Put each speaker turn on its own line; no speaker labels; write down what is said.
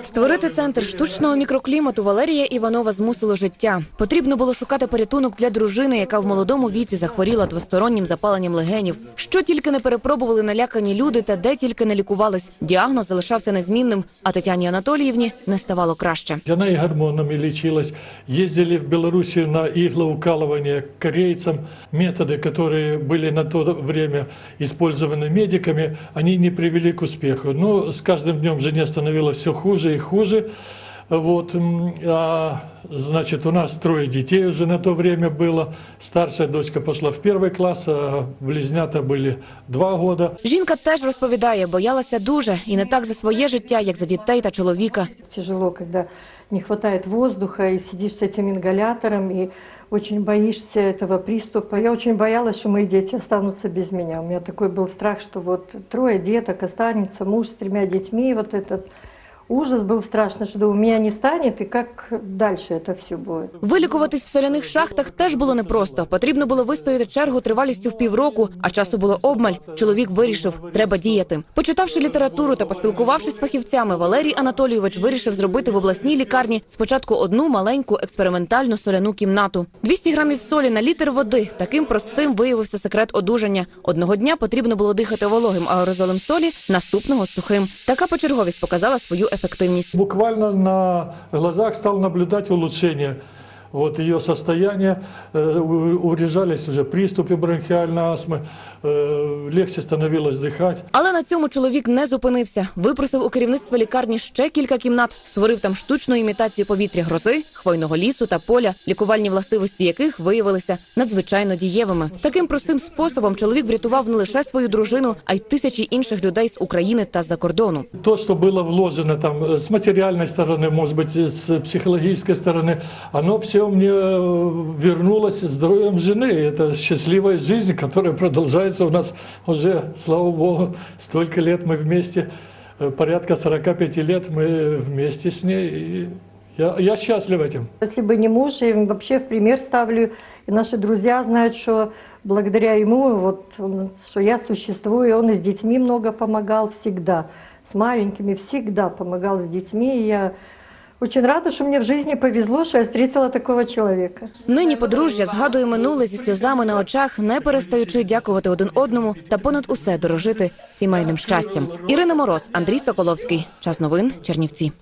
Створити центр штучного мікроклімату Валерія Іванова змусило життя. Потрібно було шукати порятунок для дружини, яка в молодому віці захворіла двостороннім запаленням легенів. Що тільки не перепробували налякані люди, та де тільки не лікувались. Діагноз залишався незмінним, а Тетяні Анатоліївні не ставало краще.
Она и гормонами лечилась. Ездили в Белоруссию на иглоукалывание к корейцам. Методы, которые были на то время использованы медиками, они не привели к успеху. Но с каждым днем жене становилось все хуже и хуже. Вот, м, а, значит, у нас трое детей уже на то время было. Старшая дочка пошла в первый класс, а близнята были два года.
Жінка теж розповідає, боялася дуже і не так за своє життя, як за дітей та чоловіка.
Тяжело, когда не хватает воздуха и сидишь с этим ингалятором и очень боишься этого приступа. Я очень боялась, что мои дети останутся без меня. У меня такой был страх, что вот трое деток останется, муж с тремя детьми, вот этот ужас был страшно, что у меня не станет, и как дальше это все будет.
Вилікуватись в соляних шахтах теж було непросто. Потрібно було вистояти чергу тривалістю в півроку, а часу було обмаль. Чоловік вирішив, треба діяти. Почитавши літературу та поспілкувавшись з фахівцями, Валерій Анатолійович вирішив зробити в обласній лікарні спочатку одну маленьку експериментальну соляну кімнату. 200 грамів солі на літр води. Таким простим виявився секрет одужання. Одного дня потрібно було дихати вологим аерозолем солі, наступного сухим. Така почерговість показала свою ефективність.
Буквально на глазах стал наблюдать улучшение вот ее состояния, Э, у- урежались уже приступы бронхиальной астмы, э, легче становилось дыхать.
Але на цьому чоловік не зупинився. Випросив у керівництва лікарні ще кілька кімнат, створив там штучну імітацію повітря грози, хвойного лісу та поля, лікувальні властивості яких виявилися надзвичайно дієвими. Таким простим способом чоловік врятував не лише свою дружину, а й тисячі інших людей з України та з-за кордону.
То, что было вложено там э, с материальной стороны, может быть, и с психологической стороны, все мне э, вернулось здоровьем жены. Это счастливая жизнь, которая продолжается у нас уже, слава Богу, столько лет мы вместе, э, порядка 45 лет мы вместе с ней. И я, я счастлив этим.
Если бы не муж, я вообще в пример ставлю, и наши друзья знают, что благодаря ему, вот, он- что я существую, он и с детьми много помогал всегда, с маленькими всегда помогал с детьми, и я очень рада, що мені в жизни повезло, що я зустріла такого чоловіка.
Нині подружжя згадує минуле зі сльозами на очах, не перестаючи дякувати один одному та понад усе дорожити сімейним щастям. Ірина Мороз, Андрій Соколовський. Час новин Чернівці.